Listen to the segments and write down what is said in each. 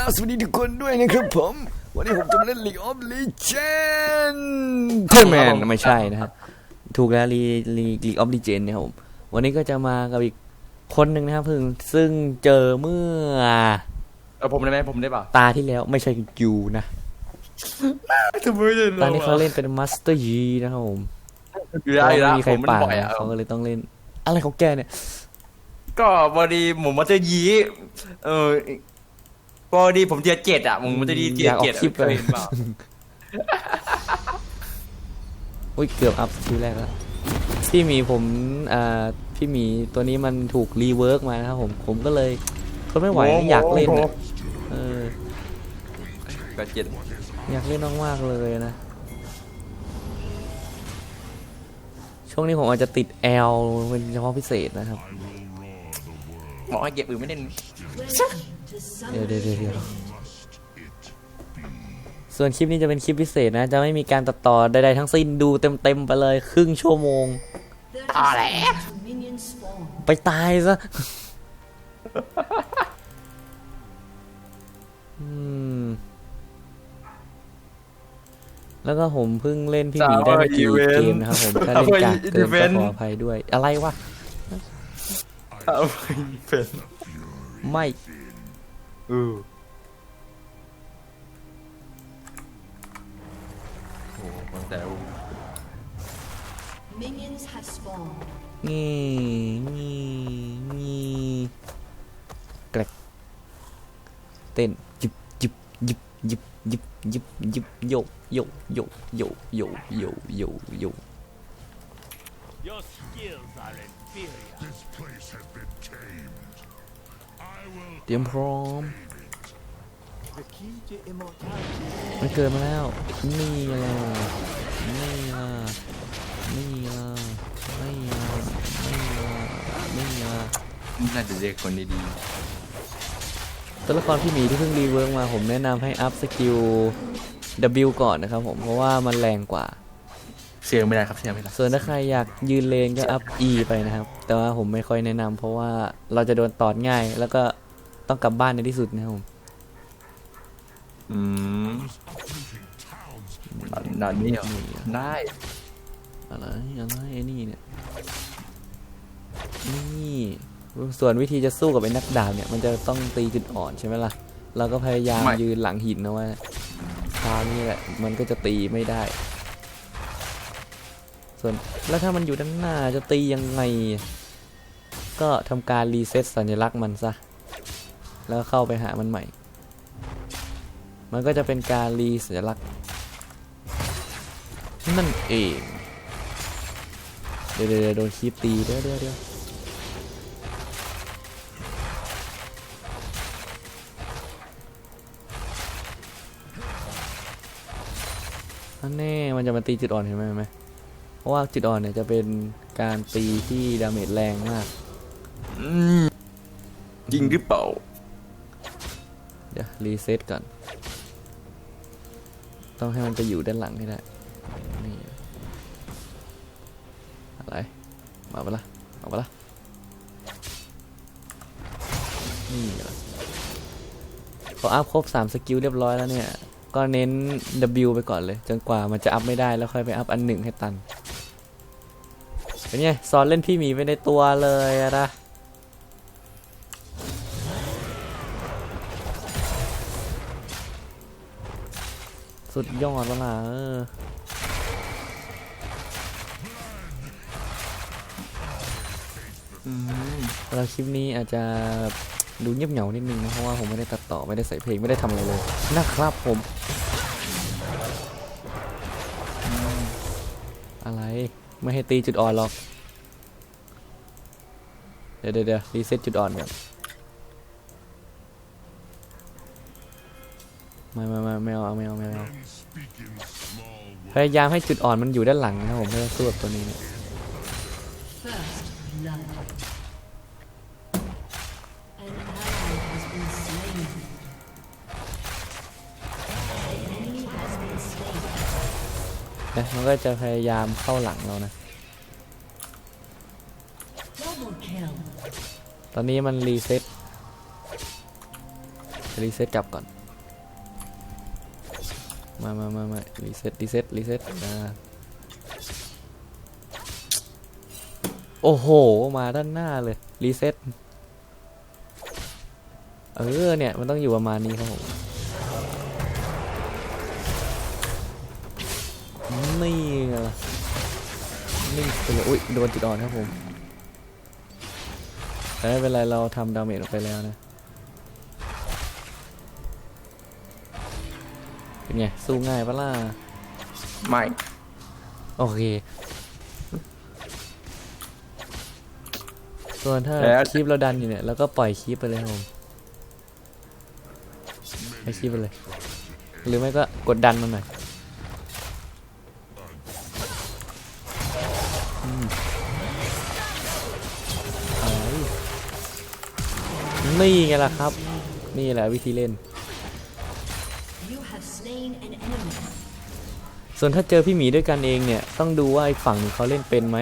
ครับ สวัสดีทุกคนด้วยนะครับผม วันนี้ผมจะมาเล่น League of Legends เพื่อนแมนไม่ใช่นะฮะถูกแล้วลีลีลีออฟลีเจนเนี่ยครับผมวันนี้ก็จะมากับอีกคนหนึ่งนะครับเพิ่งซึ่งเจอเมื่อ เออผมได้ไหมผมได้เปล่าตาที่แล้วไม่ใช่ยูนะ ทำไมไม่ได้ตอนนี้เขาเล่นเป็นมาสเตอร์ยีนะครับผมอยู่ได้อยู่ไม่แล้วมีใคผรมมันป่าบ่อยอะเขาก็เลยต้องเล่น อะไรของแกเนี่ย ก็พอดีผมมันจะยี้เออ พอดีผมเทียร์เจ็ดอะผมมันจะดีเทียอยากร์ออเจ็ดกคลิปเลยเห็นเปล่าอุ้ยเกือบอัพสกิลแรกแล้วพี่หมีผมอ่าพี่หมีตัวนี้มันถูกรีเวิร์กมานะครับผมผมก็เลยทนไม่ไหวอยากเล่นอะเออก็เจ็ดอยากเล่นมากๆเลยนะ ช่วงนี้ผมอาจจะติดแอลเป็นเฉพาะพิเศษนะครับ หมอให้เก็บอื่นไม่เล่นเดี๋ยว เดี๋ยวเดี๋ยวเดี๋ยวส่วนคลิปนี้จะเป็นคลิปพิเศษนะ จะไม่มีการตัดต่อใดๆทั้งสิ้นดูเต็มๆไปเลยครึ่งชั่วโมงอะไร Minions spawn. ไปตายซะอืมแล้วก็ผมเพิ่งเล่นพี่หมีได้ไม่กี่เกมนะครับผมถ้าเล่นกากเกินก็ขออภัยด้วย อะไรวะเอาไปเป็นไม่ เออโอ้โหแต่ Minions have spawned. งี้งี้งี้แกรกเต้นยิบยิบยิบยิบยิบยิบยิบโยโยโยโยโยโยโยโย Your skills are inferior. เตรียมพร้อม มันเกิดมาแล้ว นี่ล่ะนี่ล่ะนี่ล่ะนี่ล่ะนี่ล่ะนี่ล่ะน่าจะเรียกคนดีตัวละครพี่หมีที่เพิ่งรีเวิร์กมาผมแนะนำให้อัพสกิล W ก่อนนะครับผม เพราะว่ามันแรงกว่า เสียงไม่ได้ครับเสียงไม่ได้ส่วนถ้าใครอยากยืนเลนก็อัพ E ไปนะครับ แต่ว่าผมไม่ค่อยแนะนำเพราะว่าเราจะโดนตอดง่าย แล้วก็ต้องกลับบ้านในที่สุดนะครับผมอืมนานนี่เหรอได้อะไรอะไรไอ้นี่เนี่ยนี่ส่วนวิธีจะสู้กับไอ้นักดาบเนี่ยมันจะต้องตีจุดอ่อนใช่ไหมล่ะ เราก็พยายามยืนหลังหินนะว่าทางนี้แหละมันก็จะตีไม่ได้ ส่วนแล้วถ้ามันอยู่ด้านหน้าจะตียังไง ก็ทำการรีเซ็ตสัญลักษณ์มันซะ แล้วเข้าไปหามันใหม่ มันก็จะเป็นการรีสัญลักษณ์นั่นเอง เดี๋ยวเดี๋ยวเดี๋ยวโดนคีบตีเดี๋ยวเดี๋ยวเดี๋ยวอันแน่มันจะมาตีจุดอ่อนเห็นไหมไหม เพราะว่าจุดอ่อนเนี่ยจะเป็นการตีที่ดาเมจแรงมากอืมจริงหรือเปล่า เดี๋ยวรีเซ็ตก่อน ต้องให้มันไปอยู่ด้านหลังให้ได้ นี่ อะไร มาปะละมาปะละนี่เหรอพออัพครบสามสกิลเรียบร้อยแล้วเนี่ย ก็เน้น W ไปก่อนเลย จนกว่ามันจะอัพไม่ได้แล้วค่อยไปอัพอันหนึ่งให้ตัน เป็นไงสอนเล่นพี่หมีไปในตัวเลยนะสุดยอดแล้วล่ะเออเราคลิปนี้อาจจะดูเงียบเหงานิดนึงนะเพราะว่าผมไม่ได้ตัดต่อไม่ได้ใส่เพลงไม่ได้ทำอะไรเลยนะครับผม ไม่ให้ตีจุดอ่อนหรอกเดี๋ยวเดี๋ยวเดี๋ยวรีเซ็ตจุดอ่อนก่อน ไม่ไม่ไม่ไม่เอาไม่เอาไม่เอาพยายามให้จุดอ่อนมันอยู่ด้านหลังนะครับผมเพื่อสู้กับตัวนี้เนี่ย นะมันก็จะพยายามเข้าหลังเรานะ ตอนนี้มันรีเซ็ตรีเซ็ตกลับก่อน มามามามารีเซ็ตรีเซ็ตรีเซ็ตอ่าโอ้โห มาด้านหน้าเลย รีเซ็ตเออเนี่ย มันต้องอยู่ประมาณนี้ครับผม นี่ไงล่ะนิ่งไปเลยอุ้ยโดนจุดอ่อนครับผมแต่ไม่เป็นไรเราทำดาเมจออกไปแล้วนะ เป็นไง สู้ง่ายปะล่ะ ไม่ โอเค ส่วนถ้าแล้วคลิปเราดันอยู่เนี่ยเราก็ปล่อยคลิปไปเลยครับผมให้คลิปไปเลย หรือไม่ก็กดดันมันหน่อย นี่ไงล่ะครับ นี่แหละวิธีเล่น You have slain an enemy. ส่วนถ้าเจอพี่หมีด้วยกันเองเนี่ย ต้องดูว่าอีกฝั่งหนึ่งเขาเล่นเป็นไหม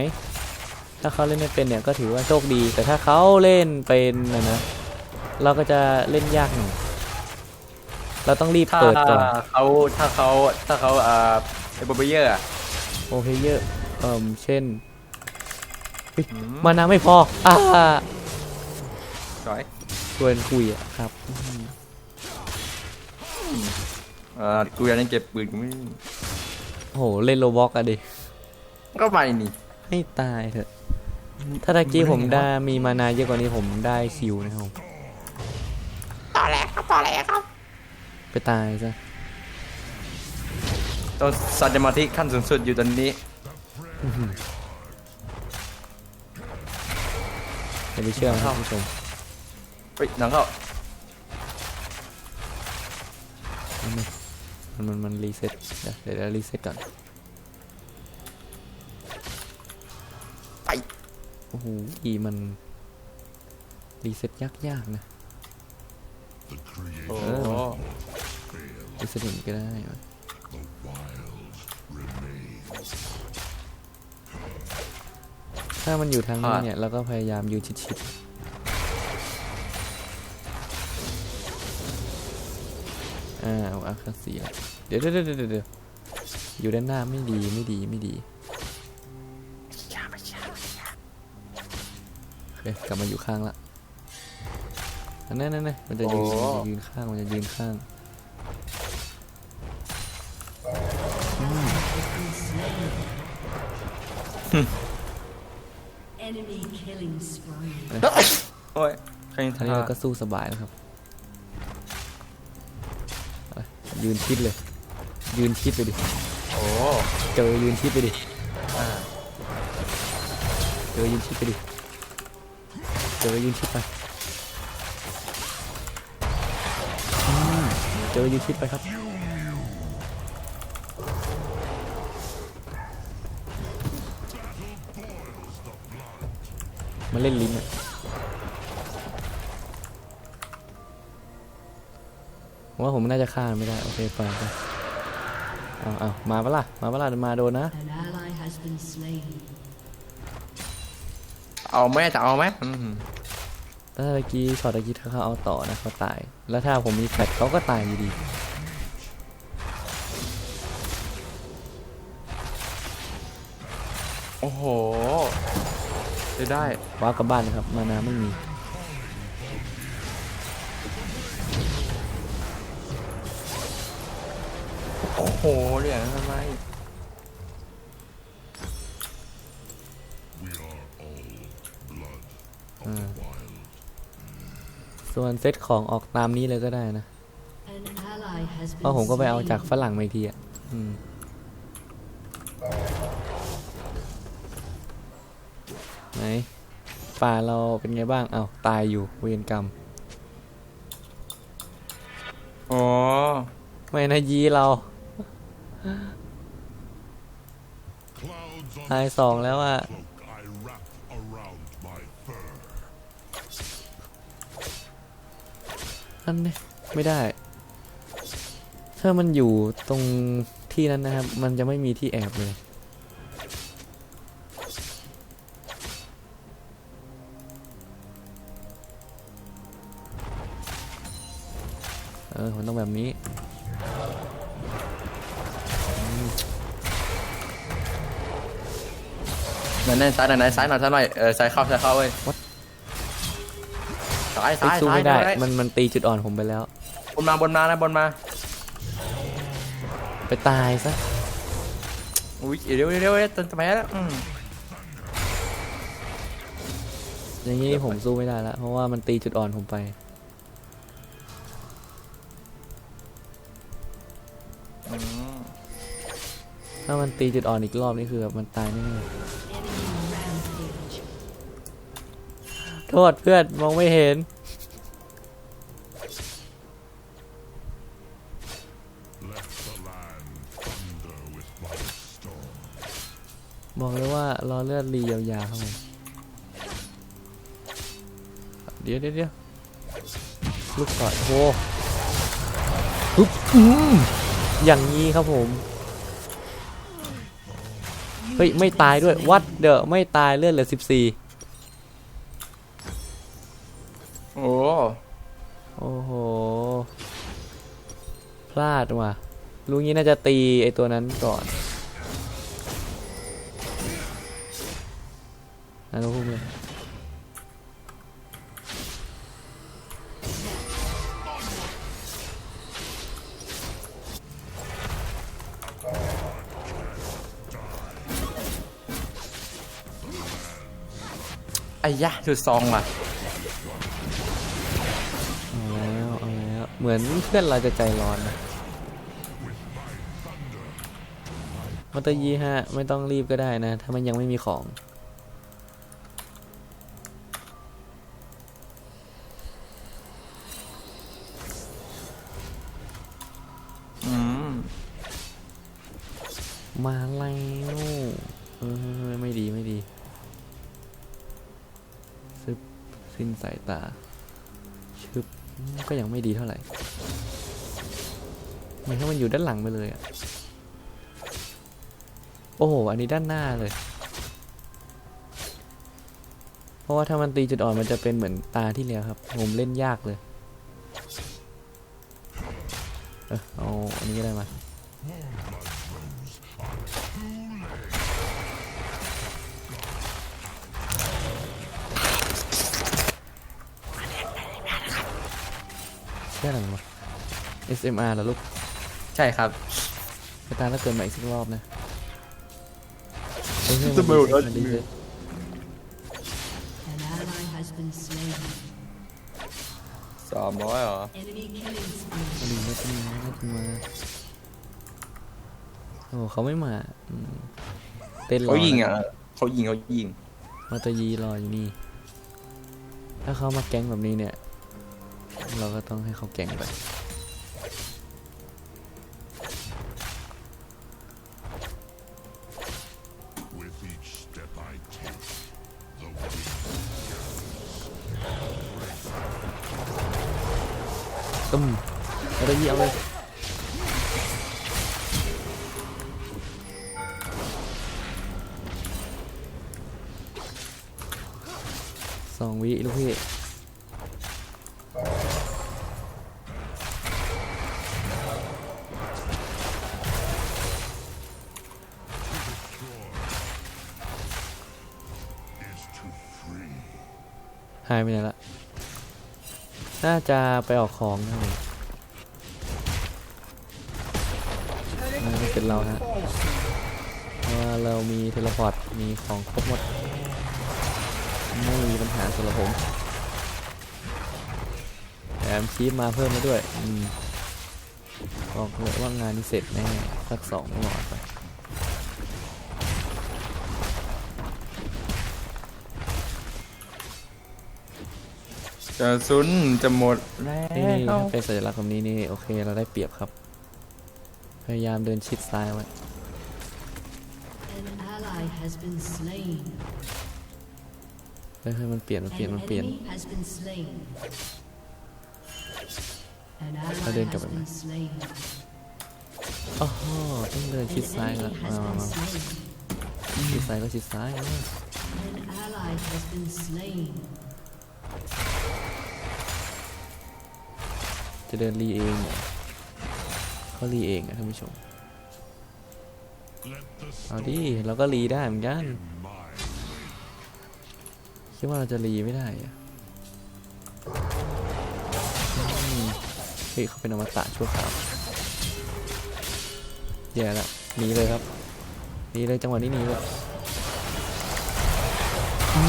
ถ้าเขาเล่นไม่เป็นเนี่ยก็ถือว่าโชคดี แต่ถ้าเขาเล่นเป็นนะนะ เราก็จะเล่นยากหน่อย เราต้องรีบถ้าเปิดก่อนเขาถ้าเขาถ้าเขาอ่าไอ้บอเยอร์อะโอเคเยอะเอ่มเช่นเฮ้ยมานาไม่พออ่าร้อย ชวนคุยอะครับอ่ากูอยากเล่นเก็บปืนกูไม่โอ้โหเล่นโลบอกอะดิ ก็ไปนี่ให้ตายเถอะ ถ้าตะกี้ผมได้มีมานาเยอะกว่านี้ผมได้คิวนะครับผมต่อแหลกครับต่อแหลกครับ ไปตายซะต้องสัตว์สมาธิขั้นสูงสุดอยู่ตอนนี้อย่าไปเชื่อมันครับคุณผู้ชม เฮ้ยน้องเขามันมันมันรีเซ็ตเดี๋ยวเดี๋ยวเดี๋ยวรีเซ็ตก่อนไปโอ้โหอีมันรีเซ็ตยากๆนะโอ้เออรีเซ็ตอย่างนี้ก็ได้วะถ้ามันอยู่ทางนี้เนี่ยเราก็พยายามยืนชิดๆ อ่าเอาอาคาเสียเดี๋ยวเดี๋ยวเดี๋ยวเดี๋ยวเดี๋ยวอยู่ด้านหน้าไม่ดีไม่ดีไม่ดีโอเคกลับมาอยู่ข้างละอันนั่นนั่นนั่นมันจะยืนมันจะยืนข้างมันจะยืนข้าง Enemy killing spree. โอ้ยใครอันนี้เราก็สู้สบายแล้วครับ ยืนชิดเลย ยืนชิดไปดิ โอ้เจอยืนชิดไปดิเจอยืนชิดไปดิ เจอยืนชิดไปอืมเจอยืนชิดไปครับ มาเล่นลิ้นอะ ผมว่าผมน่าจะฆ่ามันไม่ได้ โอเคไปไปเอาเอามาปะล่ะ มาปะล่ะมาโดนนะ An ally has been slain. เอาไหมจะเอาไหมอืมถ้าตะกี้ช็อตตะกี้ถ้าเขาเอาต่อนะเขาตาย แล้วถ้าผมมีแฟลชเขาก็ตายอยู่ดีโอ้โหได้ได้ว้าวกลับบ้านนะครับ มานาไม่มี โอ้โหเรื่องนั้นทำไมส่วนเซตของออกตามนี้เลยก็ได้นะ An ally has เพราะผม been ก็ไปเอาจาก slain. ฝรั่งมาอีกทีอะอืมไหนป่าเราเป็นไงบ้าง เอาตายอยู่เวรกรรม อ๋อ ไม่นะยีเรา ตายสองแล้วอะนั่นเนี่ยไม่ได้ ถ้ามันอยู่ตรงที่นั้นนะครับ มันจะไม่มีที่แอบเลย เออมันต้องแบบนี้ นั่นนั่นซ้ายหน่อยซ้ายหน่อยซ้ายหน่อยเออซ้ายเข้าซ้ายเข้าเว้ยซ้ายไปซ้ายสู้ซ้ายไม่ได้ ซ้ายมันมันตีจุดอ่อนผมไปแล้ว บนมาบนมานะบนมาไปตายซะ อุ้ยเร็วเร็วเร็วเร็วจะไปแล้วอืมอย่างนี้ผมสู้ไม่ได้แล้วเพราะว่ามันตีจุดอ่อนผมไป อืมถ้ามันตีจุดอ่อนอีกรอบนี่คือแบบมันตายแน่ โทษเพื่อนมองไม่เห็น Let the land thunder with my storm. บอกเลยว่ารอเลือดรียาวๆครับผมเดี๋ยวเดี๋ยวเดี๋ยวลูกศรโอ้ฮึบอืมอย่างนี้ครับผมเฮ้ย ไม่ตายด้วยวัดเดอะไม่ตายเลือดเหลือสิบสี่ ดว่ะลุงนี้น่าจะตีไอตัวนั้นก่อนนั่นก็พุ่งเลยไอ้ยะดูซองว่ะเอาแล้วเอาแล้วเหมือนเพื่อนเราจะใจร้อนนะ อเตอร์ยีฮะไม่ต้องรีบก็ได้นะ ถ้ามันยังไม่มีของ อืม มาแล้วเออไม่ดีไม่ดีซึบสิ้นสายตา ชึบอืมก็ยังไม่ดีเท่าไหร่เหมือนถ้ามันอยู่ด้านหลังไปเลยอะ โอ้โห อันนี้ด้านหน้าเลย เพราะว่าถ้ามันตีจุดอ่อนมันจะเป็นเหมือนตาที่แล้วครับ ผมเล่นยากเลย เออเอาอันนี้ก็ได้มาแค่ไหนวะ SMR เหรอลูก ใช่ครับไปตามแล้วเกิดใหม่อีกสักรอบนะ เฮ้ยจะไม่หมดแล้วมันดีเซ็ต An ally has been slain. สามร้อยเหรอ Enemy killing spree. มันดีเซ็ตมันดีเซ็ตมันมาโอ้เขาไม่มาอืมเต้นรอเขายิงนอะ เขายิงเขายิง มาตอยีรออยู่นี่ ถ้าเขามาแก๊งแบบนี้เนี่ย เราก็ต้องให้เขาแก๊งไป มาตอยีเลยสองวิลูกพี่หายไปไหนละ น่าจะไปออกของนะ เป็นเราฮะเพราะว่าเรามีเทเลพอร์ตมีของครบหมด ไม่มีปัญหาสำหรับผมแถมชีพมาเพิ่มมาด้วยอืมบอกเลยว่างานนี้เสร็จแน่สักสองหลอดไปกระสุนจะหมดแล้นี่วถ้าเป็นสัญลักษณ์แบบนี้นี่โอเคเราได้เปรียบครับ พยายามเดินชิดซ้ายไว้ An ally has been slain. เฮ้ยเฮ้ยมันเปลี่ยนมันเปลี่ยน An มันเปลี่ยน enemy has been slain. An ally Ở bên has cạnh bạn been này. slain. อ๋อต้องเดิน An ชิดซ้ายครับ enemy มา has มา been มา slain. ชิดซ้ายก็ชิดซ้ายนะ An ally has been slain. จะเดินรีเองเหรอ เขารีเองอะท่านผู้ชม Let the เอาดิเราก็รีได้เหมือนกัน mine คิดว่าเราจะรีไม่ได้อะอืมเฮ้ยเขาเป็นอมตะชั่วคราวแย่ละหนีเลยครับหนีเลยจังหวะนี้หนีเลยอื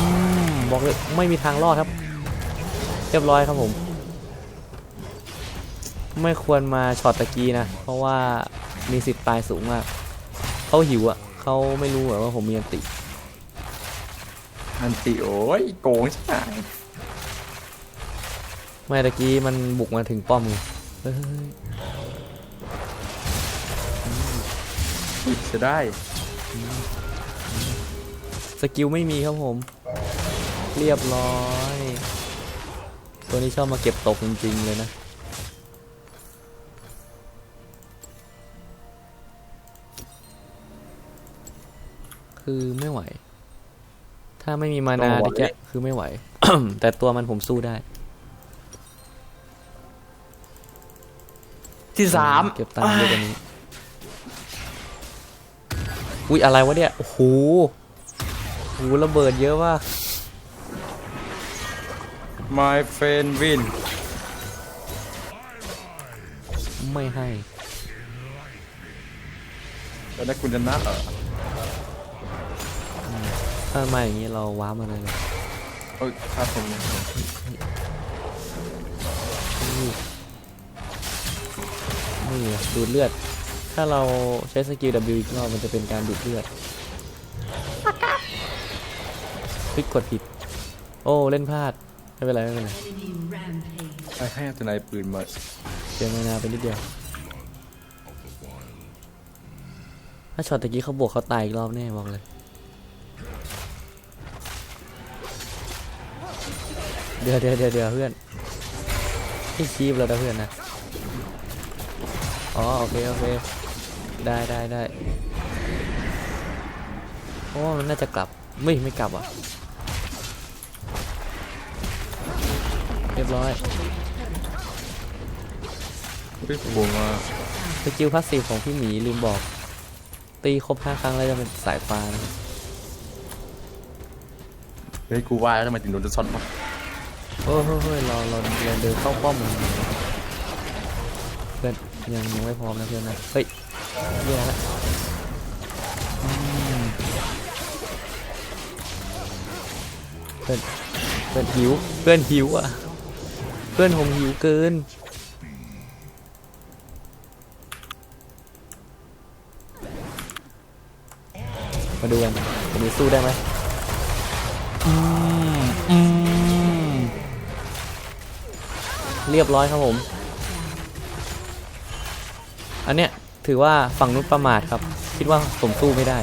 มบอกเลยไม่มีทางรอดครับ เรียบร้อยครับผม ไม่ควรมาช็อตตะกี้นะ เพราะว่ามีสิทธิ์ตายสูงมากเขาหิวอะเขาไม่รู้อะว่าผมมีอันติ อันติโอ้ยโกงใช่ไหมไม่ตะกี้มันบุกมาถึงป้อมไงเฮ้ยจะได้ สกิลไม่มีครับผม เรียบร้อย ตัวนี้ชอบมาเก็บตกจริงๆเลยนะ คือไม่ไหว ถ้าไม่มีมานาตะกี้คือไม่ไหว แต่ตัวมันผมสู้ได้ ที่สามเก็บตังค์เยอะกว่านี้ อุ้ยอะไรวะเนี่ย โอ้โหโอ้โหระเบิดเยอะว่ะ My friend win ไม่ให้ แล้วได้คุณชนะเหรอ ถ้ามาอย่างนี้เราว้าร์ปมาเลยเลยโอ้ยครับผมนี่นี่ไงดูดเลือด ถ้าเราใช้สกิล W อีกรอบมันจะเป็นการดูดเลือดพลิกกดผิด โอ้ เล่นพลาด ไม่เป็นไร ไม่เป็นไร Enemy rampage. ให้ให้ตัวนายปืนมาเสียมานาไปนิดเดียว ถ้าช็อตตะกี้เขาบวกเขาตายอีกรอบแน่บอกเลย เดี๋ยวเดี๋ยวเดี๋ยวเดี๋ยวเพื่อนให้คีบเราได้เพื่อนนะอ๋อโอเคโอเคได้ได้ได้โอ้มันน่าจะกลับไม่ไม่กลับอะเรียบร้อยพี่ผมมาสกิลพาสซีฟของพี่หมีลืมบอก ตีครบห้าครั้งแล้วจะเป็นสายฟ้านะเฮ้ยกูว่าแล้วทำไมถึงโดนจะช็อตวะ เฮ้ยเฮ้ยเฮ้ยเราเราเราเดินเข้าป้อมมันเพื่อนยังยังไม่พร้อมนะเพื่อนนะเฮ้ยแย่ละเพื่อนเพื่อนหิวเพื่อนหิวอะ เพื่อนผมหิวเกินมาดูกันผมจะสู้ได้ไหม เรียบร้อยครับผม อันเนี้ยถือว่าฝั่งนู้นประมาทครับ คิดว่าผมสู้ไม่ได้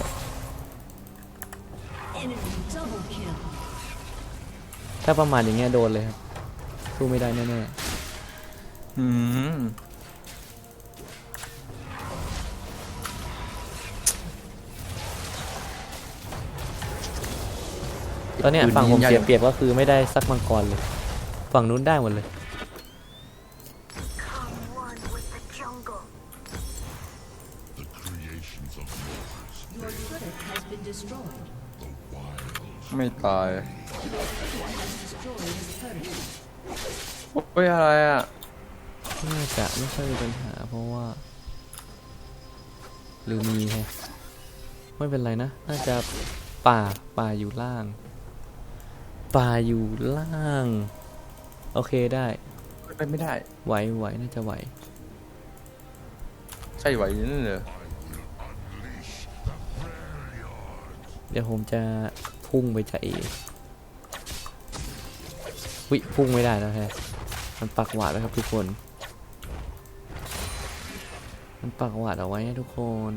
Enemy double kill. ถ้าประมาทอย่างเงี้ยโดนเลยครับ สู้ไม่ได้แน่อืมๆตอนเนี้ยฝั่งผมเสียเปรียบก็คือไม่ได้สักมังกรเลย ฝั่งนู้นได้หมดเลย ไม่ตาย Has destroyed his turret. โอ้ยอะไรอะ น่าจะไม่ค่อยมีปัญหาเพราะว่า หรือมีแฮะไม่เป็นไรนะ น่าจะป่าป่าอยู่ล่าง ป่าอยู่ล่าง โอเคได้ ไปไม่ได้ ไหวไหวน่าจะไหว ใช่ไหวนั่นเหรอ เดี๋ยวผมจะ พุ่งไปจะเอวิพุ่งไม่ได้แล้วฮะมันปักหวาดแล้วครับทุกคน มันปักหวาดเอาไว้นะทุกคน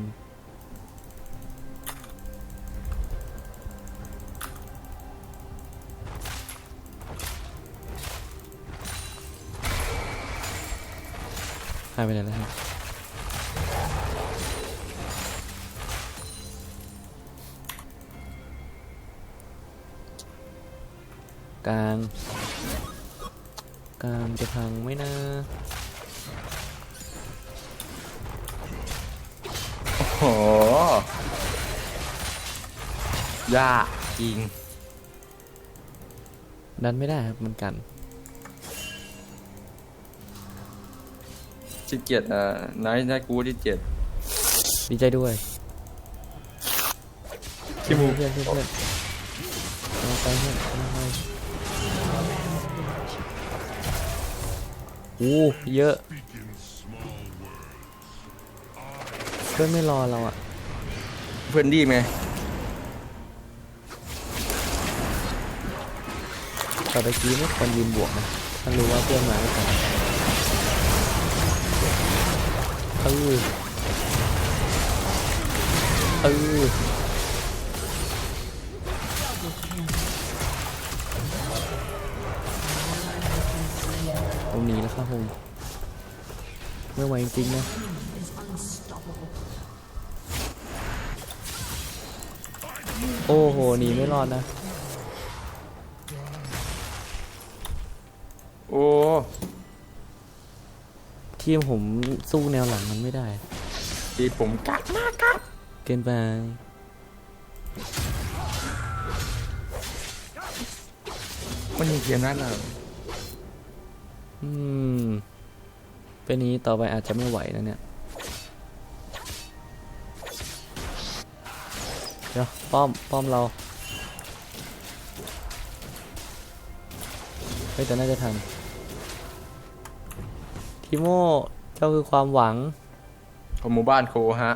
หายไปไหนแล้วฮะ กลาง กลางจะพังไม่นะโอ้โหยากจริง ดันไม่ได้ครับมันกันที่เจ็ดอะนายนายกูที่เจ็ดดีใจด้วยที่มูเพื่อนเพื่อนไปเพื่อนไป อ้เยอะ เพื่อนไม่รอเราอะเพื่อนดีไหมแต่ตะกี้ไม่ควรยืนบวกนะถ้ารู้ว่าเพื่อนมาไม่ทันเออเออ หนีแล้วครับผมไม่ไหวจริงๆนะ is unstoppable. โอ้โหหนีไม่รอดนะ โอ้ทีมผมสู้แนวหลังมันไม่ได้ ที่ผมกักมากครับ เกินไปมันมีเกมนั้นเหรอ อืม เป็นนี้ต่อไปอาจจะไม่ไหวนะเนี่ย เดี๋ยว ป้อม ป้อมเรา เฮ้ยแต่น่าจะทัน ทิโมเจ้าคือความหวัง ของหมู่บ้านโคฮะ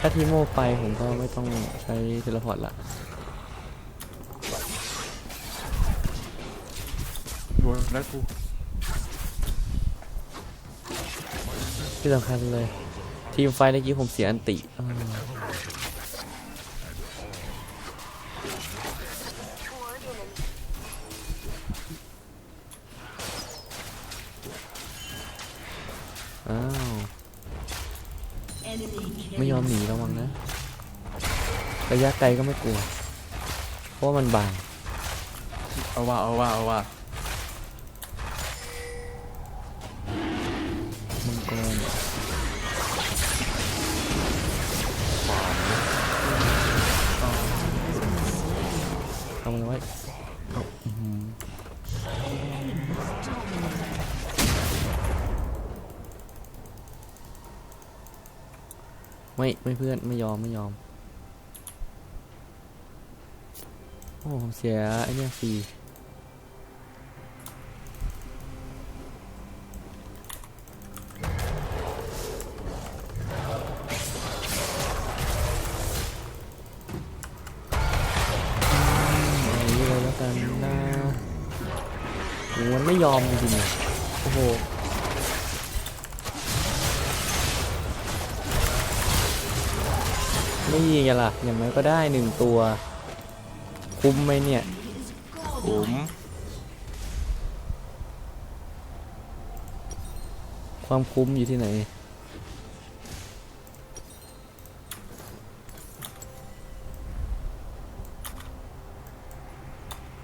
ถ้าทิโมไปผมก็ไม่ต้องใช้เทเลพอร์ตละ โดน แล้วกูที่สำคัญเลย ทีมไฟเมื่อกี้ผมเสียอันติอ่าอ้าว Enemy ไม่ยอม killing. หนีระวังนะ ระยะไกลก็ไม่กลัว เพราะว่ามันบาง เอาว่าเอาว่าเอาว่า ไม่ไม่เพื่อนไม่ยอมไม่ยอม โอ้ผมเสียไอ้เนี่ยฟรีเอาอย่างนี้ยแล้วกันนะโอ้มันไม่ยอมจริงๆโอ้โห ไม่ยิงกันล่ะอย่างน้อยก็ได้หนึ่งตัว คุ้มไหมเนี่ยผมความคุ้มอยู่ที่ไหน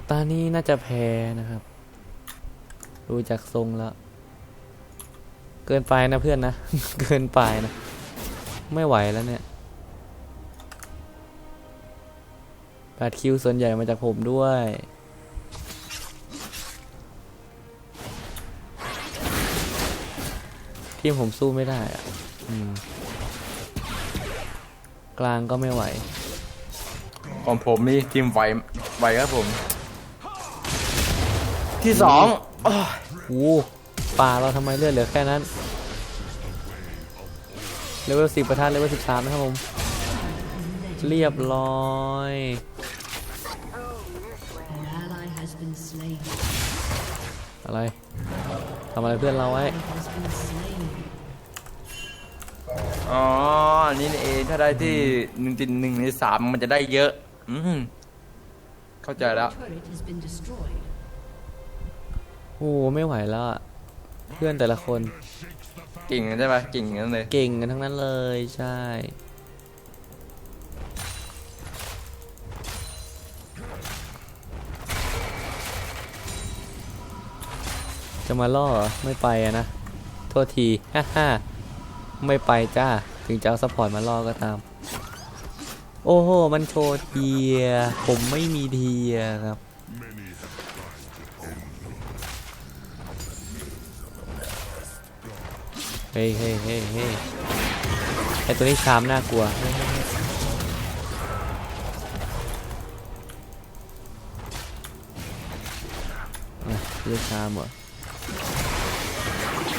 ตานี้น่าจะแพ้นะครับ ดูจากทรงแล้ว เกินไปนะเพื่อนนะ เกินไปนะ ไม่ไหวแล้วเนี่ย บาดคิวส่วนใหญ่มาจากผมด้วย ทีมผมสู้ไม่ได้อะอืมกลางก็ไม่ไหว ของผมนี่ทีมไวไวครับผม ที่สองอ้อโอ้ป่าเราทำไมเลือดเหลือแค่นั้น เลเวลสิบประทานเลเวลสิบสามนะครับผม เรียบร้อย อะไรทำอะไรเพื่อนเราไว้ Has been slain. อ๋ออันนี้นี่เองถ้าได้ที่หนึ่งจุดหนึ่งในสามมันจะได้เยอะ อืมเข้าใจแล้ว Turret has been destroyed. โอ้ไม่ไหวแล้วอะเพื่อนแต่ละคน เก่งใช่ไหมเก่งอย่างนั้นเลย เก่งกันทั้งนั้นเลยใช่ จะมาล่อไม่ไปอะนะโทษทีฮ่าฮ่าไม่ไปจ้า ถึงจะเอาซัพพอร์ตมาล่อก็ตาม โอ้โห มันโชว์เทียผมไม่มีเทียครับเฮ้ยเฮ้ยเฮ้ยเฮ้ยไอตัวนี้ชามน่ากลัวเฮ้เฮ้เฮ้ยอะเรียกชามเหรอ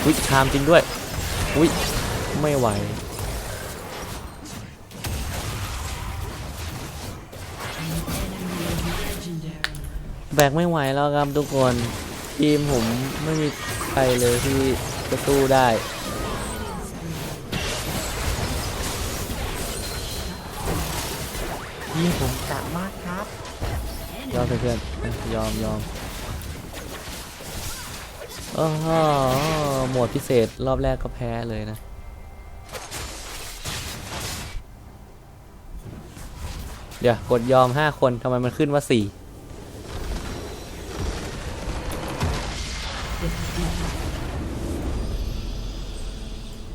อุ้ยชามจริงด้วย อุ้ยไม่ไหว แบกไม่ไหวแล้วครับทุกคน ทีมผมไม่มีใครเลยที่จะสู้ได้นี่ผมกะมากครับ ยอมเพื่อนๆอะยอมยอม โอ้โหหมวดพิเศษรอบแรกก็แพ้เลยนะ เดี๋ยว กดยอม 5 คนทำไมมันขึ้นว่า 4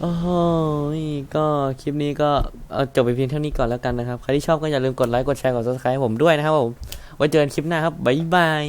โอ้โหก็คลิปนี้ก็เอาจบไปเพียงเท่านี้ก่อนแล้วกันนะครับ ใครที่ชอบก็อย่าลืมกดไลค์ กดแชร์ กด subscribe ผมด้วยนะครับผม ไว้เจอกันคลิปหน้าครับ บ๊ายบาย